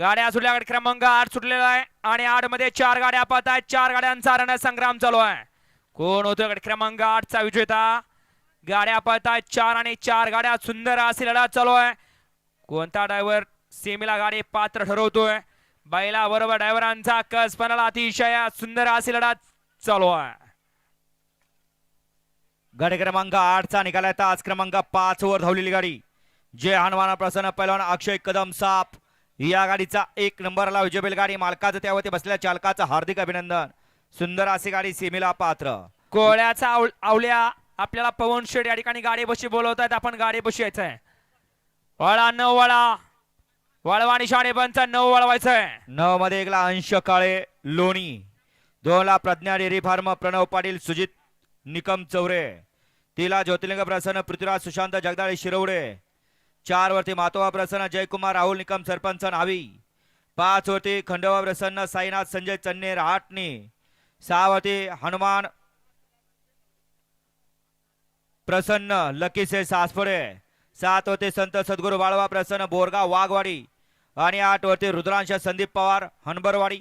गाड्या सुटल्या क्रमांक आठ सुटलेला आहे आणि आठमध्ये चार गाड्या पाहत आहेत. चार गाड्यांचा रण संग्राम चालू आहे. कोण होतो क्रमांक आठचा विजेता. गाड्या पाहत आहेत. चार आणि चार गाड्या सुंदर अशी लढा चालू आहे. कोणता ड्रायव्हर? सेमीला गाडी पात्र ठरवतोय. बैला बरोबर ड्रायव्हरांचा कस पणाला अतिशय सुंदर अशी लढा चालू आहे. गाडी क्रमांक आठचा निकाला तास क्रमांक पाच वर धावलेली गाडी. जय हनुमान प्रसन्न पैलवान. अक्षय कदम साप. या गाडीचा एक नंबरला विजयबेल गाडी मालकाचं त्यावरती बसलेल्या चालकाचं हार्दिक अभिनंदन. सुंदर अशी गाडी सेमीला पात्र. कोळ्याचा आव- आवल्या आपल्याला पवन शेड या ठिकाणी गाडी बशी बोलवत आहेत आपण गाडी बशी यायचंय. वळा न वळा. वळवाणी पंच नऊ वळवायचंय. नऊ मध्ये एकला अंश काळे लोणी. दोन ला प्रज्ञा डेअरी फार्म प्रणव पाटील सुजित निकम चौरे. तिला ज्योतिर्लिंग प्रसन्न पृथ्वीराज सुशांत जगदाळे शिरवडे. चार वरती मातोबा प्रसन्न जयकुमार राहुल निकम सरपंच नावी पाच वरती खंडोबा प्रसन्न साईनाथ संजय चन्नेर हाटणी सहा वरती हनुमान प्रसन्न लकीसे सासफळे सात वरती संत सद्गुरू बाळवा प्रसन्न बोरगाव वाघवाडी. आणि आठ वरती रुद्रांश संदीप पवार हनबरवाडी